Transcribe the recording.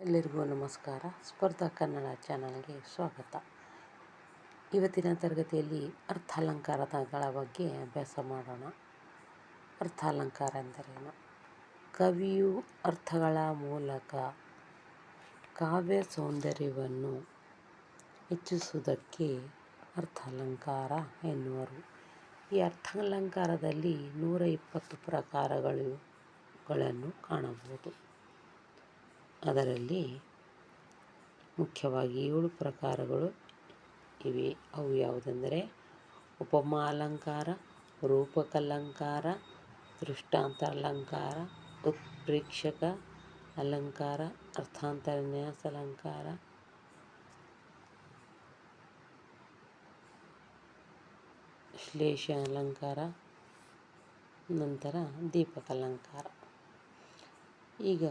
ಎಲ್ಲರಿಗೂ ನಮಸ್ಕಾರ. ಸ್ಪರ್ಧಾ ಕನ್ನಡ ಚಾನಲ್ಗೆ ಸ್ವಾಗತ. ಇವತ್ತಿನ ತರಗತಿಯಲ್ಲಿ ಅರ್ಥಾಲಂಕಾರಗಳ ಬಗ್ಗೆ ಅಭ್ಯಾಸ ಮಾಡೋಣ. ಅರ್ಥಾಲಂಕಾರ ಎಂದರೇನು? ಕವಿಯು ಅರ್ಥಗಳ ಮೂಲಕ ಕಾವ್ಯ ಸೌಂದರ್ಯವನ್ನು ಹೆಚ್ಚಿಸುವುದಕ್ಕೆ ಅರ್ಥಾಲಂಕಾರ ಎನ್ನುವರು. ಈ ಅರ್ಥಾಲಂಕಾರದಲ್ಲಿ ನೂರ ಇಪ್ಪತ್ತು ಪ್ರಕಾರಗಳು ಗಳನ್ನು ಕಾಣಬಹುದು. ಅದರಲ್ಲಿ ಮುಖ್ಯವಾಗಿ ಏಳು ಪ್ರಕಾರಗಳು ಇವೆ. ಅವು ಯಾವುದೆಂದರೆ ಉಪಮಾ ಅಲಂಕಾರ ರೂಪಕಾಲಂಕಾರ ದೃಷ್ಟಾಂತ ಅಲಂಕಾರ ಉತ್ಪ್ರೇಕ್ಷಕ ಅಲಂಕಾರ ಅರ್ಥಾಂತರನ್ಯಾಸ ಅಲಂಕಾರ ಶ್ಲೇಷ ಅಲಂಕಾರ ನಂತರ ದೀಪಕ ಅಲಂಕಾರ ಈಗ